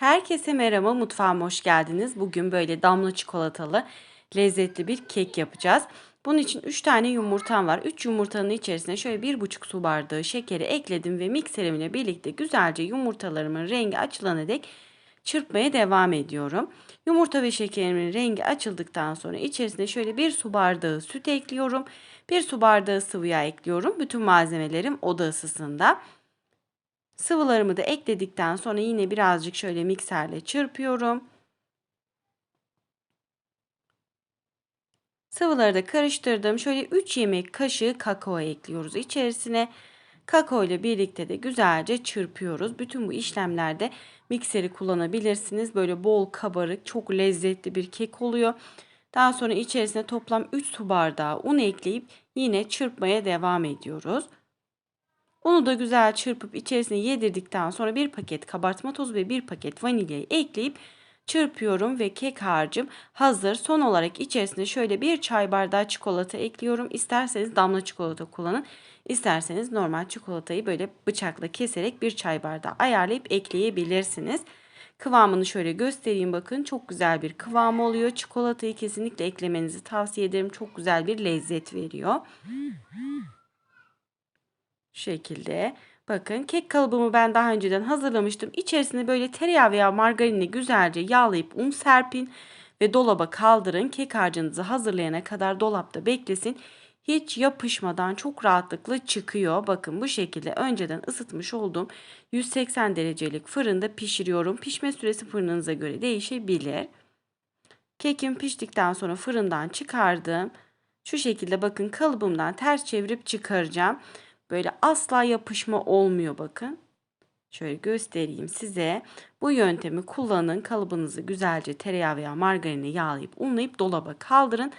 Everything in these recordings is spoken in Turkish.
Herkese merhaba, mutfağıma hoş geldiniz. Bugün böyle damla çikolatalı lezzetli bir kek yapacağız. Bunun için 3 tane yumurtam var. 3 yumurtanın içerisine şöyle 1,5 su bardağı şekeri ekledim ve mikserimle birlikte güzelce yumurtalarımın rengi açılana dek çırpmaya devam ediyorum. Yumurta ve şekerimin rengi açıldıktan sonra içerisine şöyle 1 su bardağı süt ekliyorum. 1 su bardağı sıvı yağ ekliyorum. Bütün malzemelerim oda ısısında. Sıvılarımı da ekledikten sonra yine birazcık şöyle mikserle çırpıyorum. Sıvıları da karıştırdım. Şöyle 3 yemek kaşığı kakao ekliyoruz içerisine. Kakao ile birlikte de güzelce çırpıyoruz. Bütün bu işlemlerde mikseri kullanabilirsiniz. Böyle bol kabarık, çok lezzetli bir kek oluyor. Daha sonra içerisine toplam 3 su bardağı un ekleyip yine çırpmaya devam ediyoruz. Unu da güzel çırpıp içerisine yedirdikten sonra bir paket kabartma tozu ve bir paket vanilyayı ekleyip çırpıyorum ve kek harcım hazır. Son olarak içerisine şöyle bir çay bardağı çikolata ekliyorum. İsterseniz damla çikolata kullanın. İsterseniz normal çikolatayı böyle bıçakla keserek bir çay bardağı ayarlayıp ekleyebilirsiniz. Kıvamını şöyle göstereyim bakın. Çok güzel bir kıvam oluyor. Çikolatayı kesinlikle eklemenizi tavsiye ederim. Çok güzel bir lezzet veriyor. Şekilde. Bakın kek kalıbımı ben daha önceden hazırlamıştım. İçerisine böyle tereyağı veya margarinle güzelce yağlayıp un serpin ve dolaba kaldırın. Kek harcınızı hazırlayana kadar dolapta beklesin. Hiç yapışmadan çok rahatlıkla çıkıyor. Bakın bu şekilde önceden ısıtmış olduğum 180 derecelik fırında pişiriyorum. Pişme süresi fırınınıza göre değişebilir. Kekim piştikten sonra fırından çıkardım. Şu şekilde bakın kalıbımdan ters çevirip çıkaracağım. Böyle asla yapışma olmuyor bakın. Şöyle göstereyim size. Bu yöntemi kullanın. Kalıbınızı güzelce tereyağı veya margarini yağlayıp unlayıp dolaba kaldırın.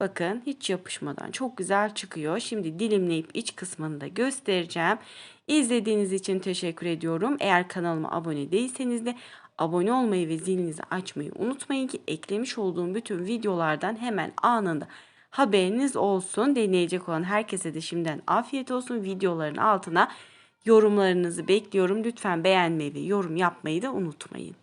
Bakın hiç yapışmadan çok güzel çıkıyor. Şimdi dilimleyip iç kısmını da göstereceğim. İzlediğiniz için teşekkür ediyorum. Eğer kanalıma abone değilseniz de abone olmayı ve zilinizi açmayı unutmayın ki eklemiş olduğum bütün videolardan hemen anında haberiniz olsun. Deneyecek olan herkese de şimdiden afiyet olsun. Videoların altına yorumlarınızı bekliyorum. Lütfen beğenmeyi ve yorum yapmayı da unutmayın.